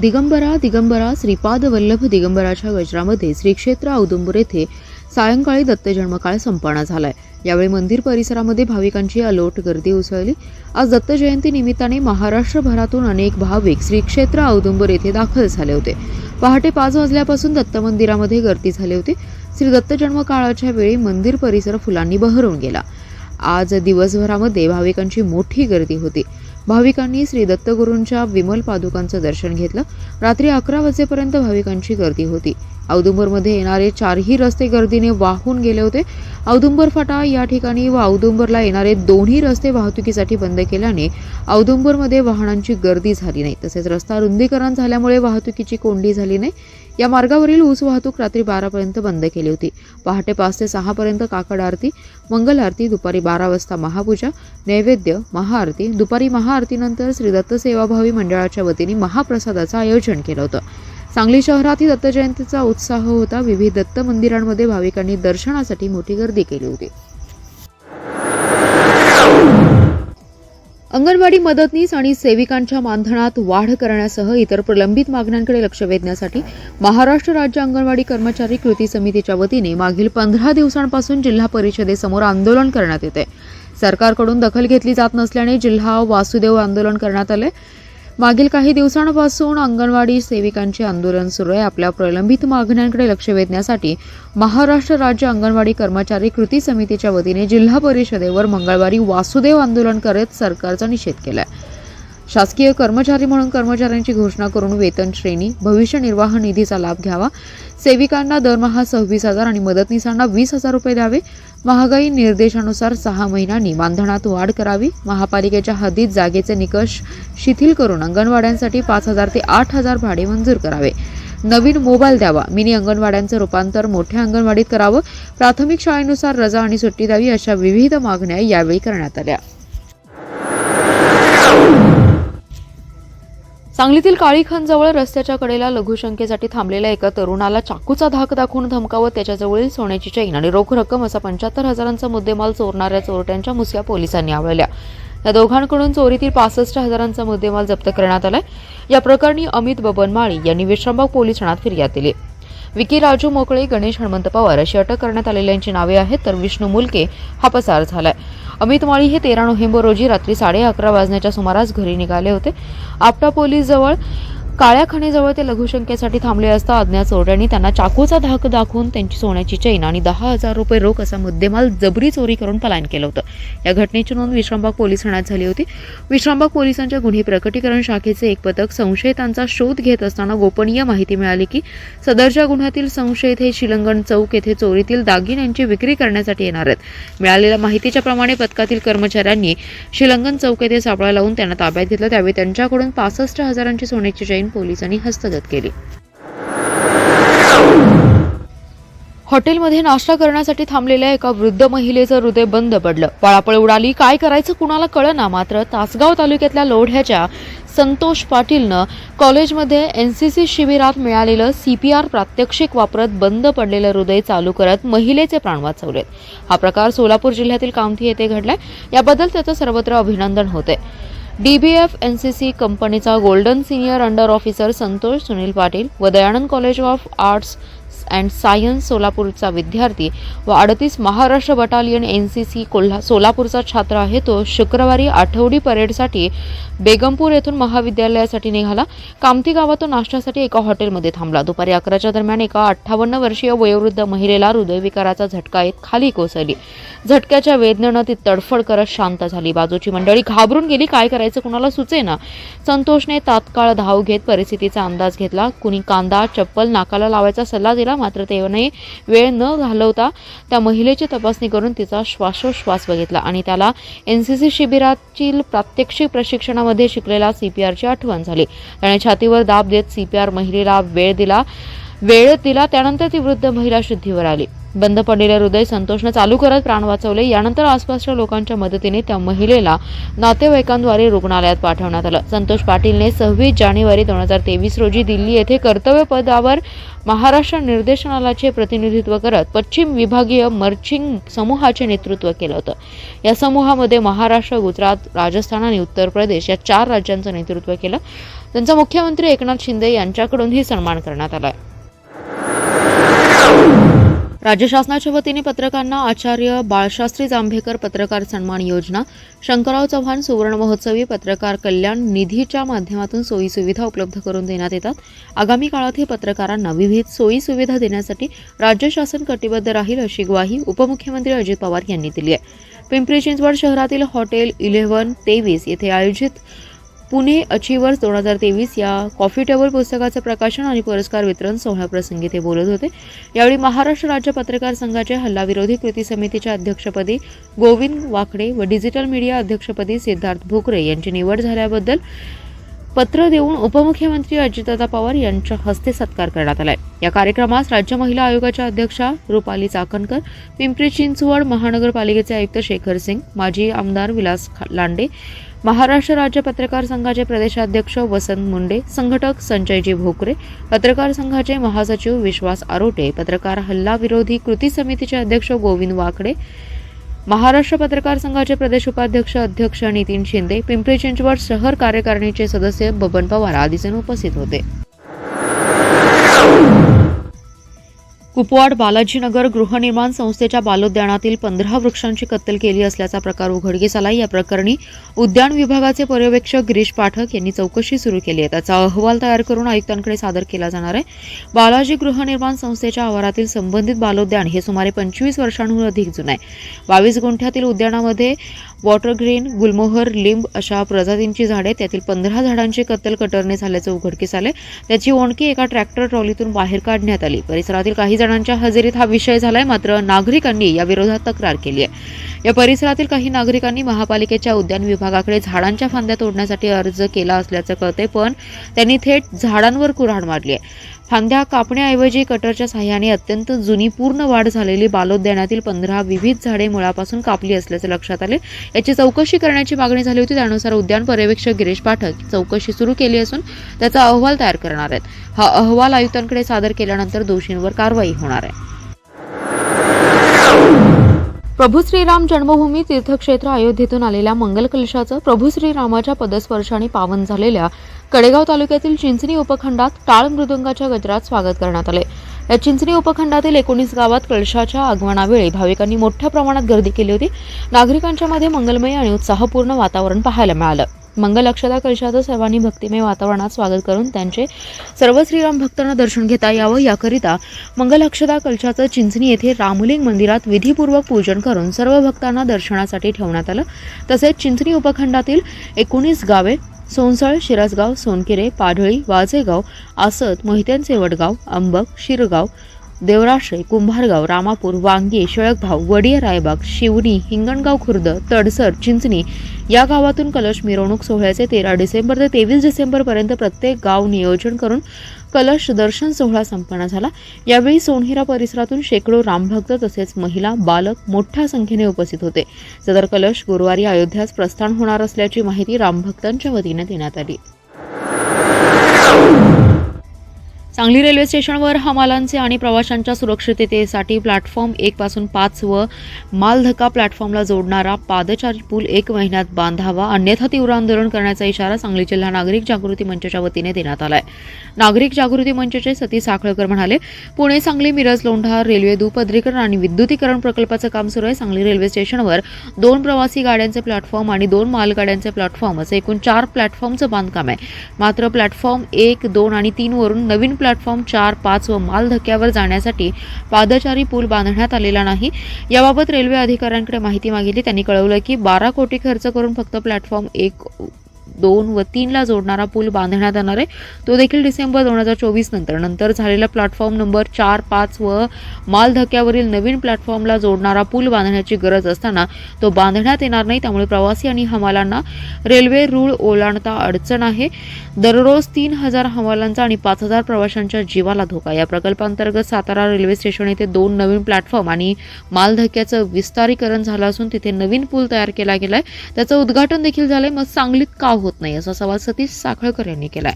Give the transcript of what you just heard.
दिगंबरा दिगंबरा श्रीपाद वल्लभ दिगंबराच्या गजरामध्ये श्रीक्षेत्र औदुंबर येथे सायंकाळी दत्तजन्मकाळ संपन्न झालाय. यावेळी मंदिर परिसरामध्ये भाविकांची अलोट गर्दी उसळली. आज दत्त जयंती निमित्ताने महाराष्ट्रभरातून अनेक भाविक श्रीक्षेत्र औदुंबर येथे दाखल झाले होते. पहाटे पाच वाजल्यापासून दत्त मंदिरामध्ये गर्दी झाली होती. श्री दत्त जन्मकाळाच्या वेळी मंदिर परिसर फुलांनी बहरून गेला. आज दिवसभरामध्ये भाविकांची मोठी गर्दी होती. भाविकांनी श्री दत्तगुरूंच्या विमल पादुकांचं दर्शन घेतलं. रात्री अकरा वाजेपर्यंत भाविकांची गर्दी होती. औदुंबरमध्ये येणारे चारही रस्ते गर्दीने वाहून गेले होते. औदुंबर फाटा या ठिकाणी व औदुंबरला येणारे दोन्ही रस्ते वाहतुकीसाठी बंद केल्याने औदुंबरमध्ये वाहनांची गर्दी झाली नाही. तसेच रस्ता रुंदीकरण झाल्यामुळे वाहतुकीची कोंडी झाली नाही. या मार्गावरील ऊस वाहतूक रात्री बारापर्यंत बंद केली होती. पहाटे पाच ते सहापर्यंत काकड आरती मंगल आरती दुपारी बारा वाजता महापूजा नैवेद्य महाआरती दुपारी महाआरतीनंतर श्रीदत्त सेवाभावी मंडळाच्या वतीने महाप्रसादाचं आयोजन केलं होतं. सांगली शहरातही दत्त जयंतीचा उत्साह होता. विविध दत्त मंदिरांमध्ये भाविकांनी दर्शनासाठी मोठी गर्दी केली होती. अंगणवाडी मदतनीस आणि सेविकांच्या मानधनात वाढ करण्यासह इतर प्रलंबित मागण्यांकडे लक्ष वेधण्यासाठी महाराष्ट्र राज्य अंगणवाडी कर्मचारी कृती समितीच्या वतीने मागील पंधरा दिवसांपासून जिल्हा परिषदेसमोर आंदोलन करण्यात येते. सरकारकडून दखल घेतली जात नसल्याने जिल्हा वासुदेव आंदोलन करण्यात आले. मागील काही दिवसांपासून अंगणवाडी सेविकांचे आंदोलन सुरू आहे. आपल्या प्रलंबित मागण्यांकडे लक्ष वेधण्यासाठी महाराष्ट्र राज्य अंगणवाडी कर्मचारी कृती समितीच्या वतीने जिल्हा परिषदेवर मंगळवारी वासुदेव आंदोलन करत सरकारचा निषेध केला आहे शासकीय कर्मचारी म्हणून कर्मचाऱ्यांची घोषणा करून वेतन श्रेणी भविष्य निर्वाह निधीचा लाभ घ्यावा. सेविकांना दरमहा सव्वीस हजार आणि मदतनीसांना वीस हजार रुपये द्यावे. महागाई निर्देशानुसार सहा महिन्यांनी मानधनात वाढ करावी. महापालिकेच्या हद्दीत जागेचे निकष शिथिल करून अंगणवाड्यांसाठी पाच हजार ते आठ हजार भाडे मंजूर करावे. नवीन मोबाईल द्यावा. मिनी अंगणवाड्यांचं रूपांतर मोठ्या अंगणवाडीत करावं. प्राथमिक शाळेनुसार रजा आणि सुट्टी द्यावी अशा विविध मागण्या यावेळी करण्यात आल्या. सांगलीतील काळीखानजवळ रस्त्याच्या कडेला लघुशंकेसाठी थांबलेल्या एका तरुणाला चाकूचा धाक दाखवून धमकावत त्याच्याजवळील सोन्याची चैन आणि रोख रक्कम असा पंच्याहत्तर हजारांचा मुद्देमाल चोरणाऱ्या चोरट्यांच्या मुसक्या पोलिसांनी आवळल्या. या दोघांकडून चोरीतील पासष्ट हजारांचा मुद्देमाल जप्त करण्यात आलाय. या प्रकरणी अमित बबन माळी यांनी विश्रामबाग पोलीस ठाण्यात फिर्याद दिली. विकी राजू मोकळे गणेश हनुमंत पवार अशी अटक करण्यात आलेल्यांची नावे आहेत तर विष्णू मुलके हा पसार झालाय. अमित माळी हे तेरा नोव्हेंबर रोजी रात्री साडे अकरा वाजण्याच्या सुमारास घरी निघाले होते. आपटा पोलीस जवळ काळ्या खणीजवळ ते लघुशंकेसाठी थांबले असता अज्ञात चोरट्यांनी त्यांना चाकूचा धाक दाखवून त्यांची सोन्याची चैन आणि दहा हजार रुपये रोख असा मुद्देमाल जबरी चोरी करून पलायन केलं होतं. या घटनेची नोंद विश्रामबाग पोलीस ठाण्यात झाली होती. विश्रामबाग पोलिसांच्या गुन्हे प्रकटीकरण शाखेचे एक पथक संशयितांचा शोध घेत असताना गोपनीय माहिती मिळाली की सदरच्या गुन्ह्यातील संशयित हे शिलंगण चौक येथे चोरीतील दागिन्यांची विक्री करण्यासाठी येणार आहेत. मिळालेल्या माहितीच्या प्रमाणे पथकातील कर्मचाऱ्यांनी शिलंगण चौक येथे सापळा लावून त्यांना ताब्यात घेतलं. त्यावेळी त्यांच्याकडून पासष्ट हजारांची सोन्याची चैन पोलिसांनी हस्तगत केले. हॉटेलमध्ये नाश्ता करण्यासाठी थांबलेल्या एका वृद्ध महिलेचं हृदय बंद पडलं. पळापळ उडाली. काय करायचं कुणाला कळना? मात्र तासगाव तालुक्यातल्या लोढ्याच्या संतोष पाटीलनं कॉलेजमध्ये एन सी सी शिबिरात मिळालेलं सी पी आर प्रात्यक्षिक वापरत बंद पडलेलं हृदय चालू करत महिलेचे प्राण वाचवलेत. हा प्रकार सोलापूर जिल्ह्यातील कामठी येथे घडलाय. याबद्दल त्याचं सर्वत्र अभिनंदन होते डीबीएफ एन सी सी कंपनीचा golden senior under officer Santosh Sunil Patil व Dayanand college of arts and science सोलापूरचा विद्यार्थी व अडतीस Maharashtra battalion N C C कोल्हा सोलापूरचा छात्र आहे. तो शुक्रवारी आठवडी परेडसाठी बेगमपूर येथून महाविद्यालयासाठी निघाला. कामती गावातून नाश्त्यासाठी एका हॉटेलमध्ये थांबला. दुपारी अकराच्या दरम्यान एका अठ्ठावन्न वर्षीय वयोवृद्ध महिलेला हृदयविकाराचा झटका येत खाली कोसळली. झटक्याच्या वेदनेनं ती तडफड करत शांत झाली. बाजूची मंडळी घाबरून गेली. काय करायचं? कुणाला सुचेना? संतोषने तात्काळ धाव घेत परिस्थितीचा अंदाज घेतला. कुणी कांदा चप्पल नाकाला लावायचा सल्ला दिला. मात्र तेवढे वेळ न घालवता त्या महिलेची तपासणी करून तिचा श्वासोश्वास बघितला आणि त्याला एन सी सी शिबिरातील प्रात्यक्षिक प्रशिक्षणामध्ये शिकलेला सी पी आरची आठवण झाली. त्याने छातीवर दाब देत सी पी आर महिलेला वेळ दिला. वेळ दिला त्यानंतर ती वृद्ध महिला शुद्धीवर आली. बंद पडलेले हृदय संतोषनं चालू करत प्राण वाचवले. यानंतर आसपासच्या लोकांच्या मदतीने त्या महिलेला नातेवाईकांद्वारे रुग्णालयात पाठवण्यात आलं. संतोष पाटीलने सव्वीस जानेवारी दोन हजार तेवीस रोजी दिल्ली येथे कर्तव्य पदावर महाराष्ट्र निर्देशनालयाचे प्रतिनिधित्व करत पश्चिम विभागीय मर्चिंग समूहाचे नेतृत्व केलं होतं. या समूहामध्ये महाराष्ट्र गुजरात राजस्थान आणि उत्तर प्रदेश या चार राज्यांचं नेतृत्व केलं. त्यांचा मुख्यमंत्री एकनाथ शिंदे यांच्याकडूनही सन्मान करण्यात आला. आहे राज्य शासनाच्या वतीने पत्रकारांना आचार्य बाळशास्त्री जांभेकर पत्रकार सन्मान योजना शंकरराव चव्हाण सुवर्ण महोत्सवी पत्रकार कल्याण निधीच्या माध्यमातून सोयी सुविधा उपलब्ध करून देण्यात येतात. आगामी काळात हे पत्रकारांना विविध सोयी सुविधा देण्यासाठी राज्य शासन कटिबद्ध राहील अशी ग्वाही उपमुख्यमंत्री अजित पवार यांनी दिली आहे. पिंपरी चिंचवड शहरातील हॉटेल इलेव्हन तेवीस येथे आयोजित पुणे अचिव्हर्स दोन हजार तेवीस या कॉफी टेबल पुस्तकाचं प्रकाशन आणि पुरस्कार वितरण सोहळ्याप्रसंगी ते बोलत होते. यावेळी महाराष्ट्र राज्य पत्रकार संघाचे हल्लाविरोधी कृती समितीच्या अध्यक्षपदी गोविंद वाकडे व डिजिटल मीडिया अध्यक्षपदी सिद्धार्थ भोकरे यांची निवड झाल्याबद्दल पत्र देऊन उपमुख्यमंत्री अजितदादा पवार यांच्या हस्ते सत्कार करण्यात आलाय. या कार्यक्रमास राज्य महिला आयोगाच्या अध्यक्षा रुपाली चाकणकर पिंपरी चिंचवड महानगरपालिकेचे आयुक्त शेखर सिंग माजी आमदार विलास लांडे महाराष्ट्र राज्य पत्रकार संघाचे प्रदेशाध्यक्ष वसंत मुंडे संघटक संजयजी भोकरे पत्रकार संघाचे महासचिव विश्वास आरोटे पत्रकार हल्ला विरोधी कृती समितीचे अध्यक्ष गोविंद वाकडे महाराष्ट्र पत्रकार संघाचे प्रदेश उपाध्यक्ष अध्यक्ष नितीन शिंदे पिंपरी चिंचवड शहर कार्यकारिणीचे सदस्य बबन पवार आदीजण उपस्थित होते. कुपवाड बालाजीनगर गृहनिर्माण संस्थेच्या बालोद्यानातील पंधरा वृक्षांची कत्तल केली असल्याचा प्रकार उघडकीस आला या प्रकरणी उद्यान विभागाचे पर्यवेक्षक गिरीश पाठक यांनी चौकशी सुरू केली आहे. त्याचा अहवाल तयार करून आयुक्तांकडे सादर केला जाणार आहे. बालाजी गृहनिर्माण संस्थेच्या आवारातील संबंधित बालोद्यान हे सुमारे पंचवीस वर्षांहून अधिक जुनं आहे. बावीस गुंठ्यातील उद्यानामध्ये वॉटर ग्रीन गुलमोहर लिंब अशा प्रजातींची झाडे. त्यातील पंधरा झाडांची कत्तल कटरने झाल्याचं उघडकीस आले त्याची ओणकी एका ट्रॅक्टर ट्रॉलीतून बाहेर काढण्यात आली. परिसरातील काही जणांच्या हजेरीत हा विषय झालाय मात्र नागरिकांनी या विरोधात तक्रार केली आहे या परिसरातील काही नागरिकांनी महापालिकेच्या उद्यान विभागाकडे झाडांच्या फांद्या तोडण्यासाठी अर्ज केला असल्याचं कळते पण त्यांनी थेट झाडांवर कुऱ्हाड मारली आहे फांद्या कापण्याऐवजी कटरच्या साह्याने अत्यंत जुनी पूर्ण वाढ झालेली बालोद्यानातील पंधरा विविध झाडे मुळापासून कापली असल्याचे लक्षात आले. याची चौकशी करण्याची मागणी झाली होती. त्यानुसार उद्यान पर्यवेक्षक गिरीश पाठक चौकशी सुरू केली असून त्याचा अहवाल तयार करणार आहेत. हा अहवाल आयुक्तांकडे सादर केल्यानंतर दोषींवर कारवाई होणार आहे. प्रभू श्रीराम जन्मभूमी तीर्थक्षेत्र अयोध्येतून आलेल्या मंगल कलशाचं प्रभू श्रीरामाच्या पदस्पर्शाने पावन झालेल्या कडेगाव तालुक्यातील चिंचणी उपखंडात टाळ मृदुंगाच्या गजरात स्वागत करण्यात आले. या चिंचणी उपखंडातील एकोणीस गावात कळशाच्या आगमनावेळी भाविकांनी मोठ्या प्रमाणात गर्दी केली होती. नागरिकांच्या मध्ये मंगलमय आणि उत्साहपूर्ण वातावरण पाहायला मिळालं. मंगल अक्षता कलशाचं सर्वांनी भक्तिमय वातावरणात स्वागत करून त्यांचे सर्व श्रीराम भक्तांना दर्शन घेता यावं याकरिता मंगल अक्षता कलशाचं चिंचणी येथे रामलिंग मंदिरात विधीपूर्वक पूजन करून सर्व भक्तांना दर्शनासाठी ठेवण्यात आलं. तसेच चिंचणी उपखंडातील एकोणीस गावे सोनसाळ शिरासगाव सोनकिरे पाढळी वाजेगाव आसत मोहित्यांचे वडगाव अंबक शिरगाव देवराश्रय कुंभारगाव रामापूर वांगी शेळकभाव वडिया रायबाग शिवणी हिंगणगाव खुर्द तडसर चिंचणी या गावातून कलश मिरवणूक सोहळ्याचे तेरा डिसेंबर ते तेवीस डिसेंबरपर्यंत प्रत्येक गाव नियोजन करून कलश दर्शन सोहळा संपन्न झाला. यावेळी सोनहिरा परिसरातून शेकडो रामभक्त तसेच महिला बालक मोठ्या संख्येने उपस्थित होते. सदर कलश गुरुवारी अयोध्यास प्रस्थान होणार असल्याची माहिती रामभक्तांच्या वतीने देण्यात आली. सांगली रेल्वे स्टेशनवर हमालांचे आणि प्रवाशांच्या सुरक्षिततेसाठी प्लॅटफॉर्म एक पासून पाच व मालधक्का प्लॅटफॉर्मला जोडणारा पादचारी पूल एक महिन्यात बांधावा अन्यथा तीव्र आंदोलन करण्याचा इशारा सांगली जिल्हा नागरिक जागृती मंचच्या वतीने देण्यात आलाय. नागरिक जागृती मंचचे सतीश साखळकर म्हणाले पुणे सांगली मिरज लोंढा रेल्वे दुपदरीकरण आणि विद्युतीकरण प्रकल्पाचं काम सुरू आहे. सांगली रेल्वे स्टेशनवर दोन प्रवासी गाड्यांचे प्लॅटफॉर्म आणि दोन मालगाड्यांचे प्लॅटफॉर्म असं एकूण चार प्लॅटफॉर्मचं बांधकाम आहे. मात्र प्लॅटफॉर्म एक दोन आणि तीन वरून नवीन प्लॅटफॉर्म चार पाच व माल धक्क्यावर जाण्यासाठी पादचारी पूल बांधण्यात आलेला नाही. याबाबत रेल्वे अधिकाऱ्यांकडे माहिती मागितली. त्यांनी कळवलं की बारा कोटी खर्च करून फक्त प्लॅटफॉर्म एक दोन व तीनला जोडणारा पूल बांधण्यात येणार आहे. तो देखील डिसेंबर दोन हजार चोवीस नंतर. नंतर झालेला प्लॅटफॉर्म नंबर चार पाच व मालधक्यावरील नवीन प्लॅटफॉर्मला जोडणारा पूल बांधण्याची गरज असताना तो बांधण्यात येणार नाही. त्यामुळे प्रवासी आणि हमालांना रेल्वे रूळ ओलांडता अडचण आहे. दररोज तीन हजार हमालांचा आणि पाच हजार प्रवाशांच्या जीवाला धोका. या प्रकल्पांतर्गत सातारा रेल्वे स्टेशन येथे दोन नवीन प्लॅटफॉर्म आणि मालधक्याचं विस्तारीकरण झालं असून तिथे नवीन पूल तयार केला गेलाय. त्याचं उद्घाटन देखील झालंय. मग सांगलीत का होत नाही असा सवाल सतीश साखळकर यांनी केलाय.